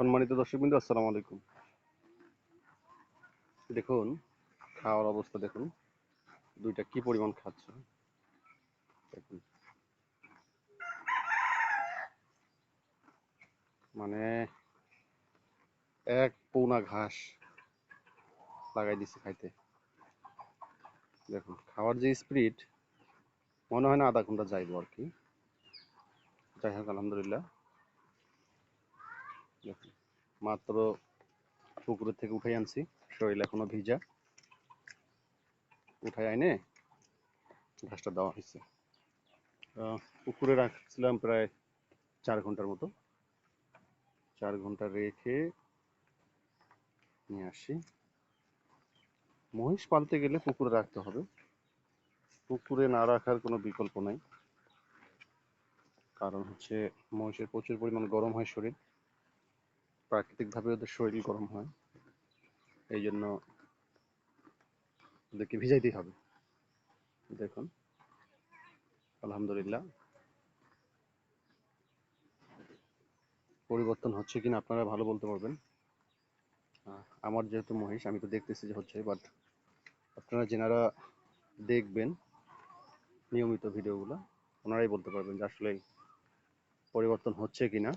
সম্মানিত দর্শকবৃন্দ, আসসালামু আলাইকুম। দেখুন, খাওয়ার অবস্থা দেখুন। দুইটা কি পরিমাণ খাচ্ছে? মানে এক পৌনা ঘাস লাগাই দিছে খাইতে। দেখুন, খাওয়ার যে স্পিড মনে হয় না আধা ঘণ্টা যাইবো আর কি। যাই হোক, আলহামদুলিল্লাহ। মাত্র পুকুরের থেকে উঠাই আনছি, শরীর এখনও ভিজা। উঠাই আইনে ঘাসটা দেওয়া হয়েছে। পুকুরে রাখছিলাম প্রায় চার ঘণ্টার মতো। চার ঘণ্টা রেখে নিয়ে আসি। মহিষ পালতে গেলে পুকুরে রাখতে হবে। পুকুরে না রাখার কোনো বিকল্প নাই। কারণ হচ্ছে মহিষের প্রচুর পরিমাণ গরম হয় শরীর। প্রাকৃতিকভাবে ওদের শরীর গরম হয় এই জন্য ওদেরকে ভিজাইতেই হবে। দেখুন, আলহামদুলিল্লাহ। পরিবর্তন হচ্ছে কিনা আপনারা ভালো বলতে পারবেন। আমার যেহেতু মহিষ, আমি তো দেখতেছি যে হচ্ছে বাট আপনারা যেনারা দেখবেন নিয়মিত ভিডিওগুলো, ওনারাই বলতে পারবেন যে আসলে পরিবর্তন হচ্ছে কিনা।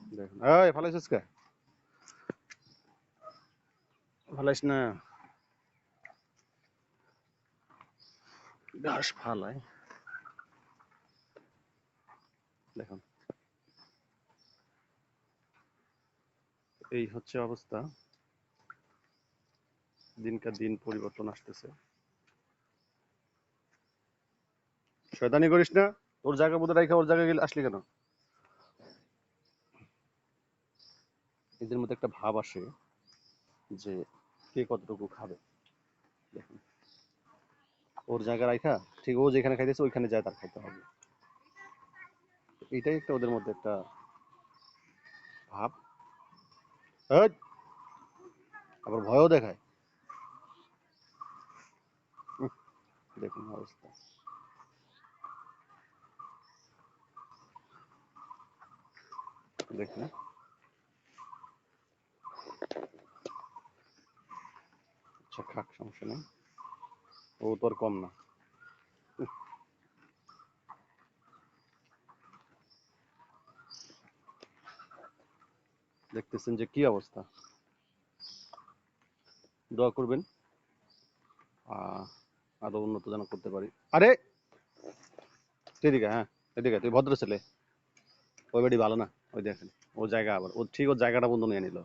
দেখুন। এই না? এই। হচ্ছে অবস্থা। দিনকার দিন পরিবর্তন আসতেছে। শয়তানি করিস না, তোর জায়গা বোধ রাখা ওর জায়গায় গেলে আসলি কেন? এদের মধ্যে একটা ভাব আসে যে কে কতটুকু খাবে। ওর জায়গা রাখা ঠিক ও যেখানে খাইতেছে ওইখানে যায় তার খাইতে হবে। এটাই একটা ওদের মধ্যে একটা ভাব। আবার ভয়ও দেখায়। দেখুন অবস্থা। দেখুন। আচ্ছা খাক, সমস্যা নেই। ও তো আর কম না। দেখতেছেন যে কি অবস্থা। দোয়া করবেন। আরও উন্নত যেন করতে পারি। আরে! এদিকে হ্যাঁ এদিকে, তুই ভদ্র ছেলে। ওই বাড়ি ভালো না, ওই দেখেন। ও জায়গা আবার, ও ঠিক ওর জায়গাটা বন্ধ নিয়ে নিল।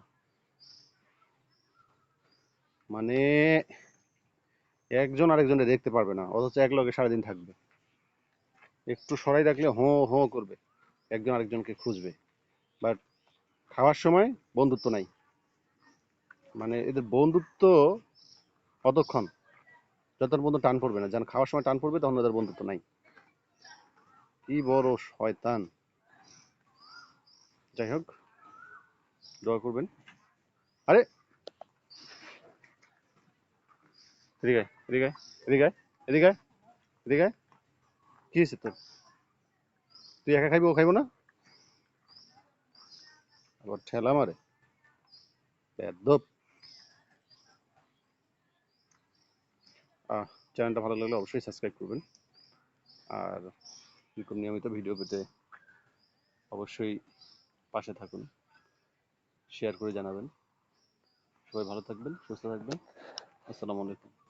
মানে একজন আরেকজনে দেখতে পারবে না, অথচ এক লগে সারাদিন থাকবে। একটু সরাই রাখলে হো হো করবে, একজন আরেকজনকে খুঁজবে। বাট খাওয়ার সময় বন্ধুত্ব নাই। মানে এদের বন্ধুত্ব কতক্ষণ যতক্ষণ পর্যন্ত টান পড়বে না যখন খাওয়ার সময় টান পড়বে, তখন ওদের বন্ধুত্ব নাই। কি বড় শয়তান। যাই হোক, দোয়া করবেন। আরে এদিকে এদিকে এদিকে এদিকে এদিকে। কি হয়েছে তোর? তুই একা খাইবি, ও খাইবো না? আবার ঠেলা মারে। আহ, চ্যানেলটা ভালো লাগলে অবশ্যই সাবস্ক্রাইব করবেন। আর এরকম নিয়মিত ভিডিও পেতে অবশ্যই পাশে থাকুন। শেয়ার করে জানাবেন। সবাই ভালো থাকবেন, সুস্থ থাকবেন। আসসালামু আলাইকুম।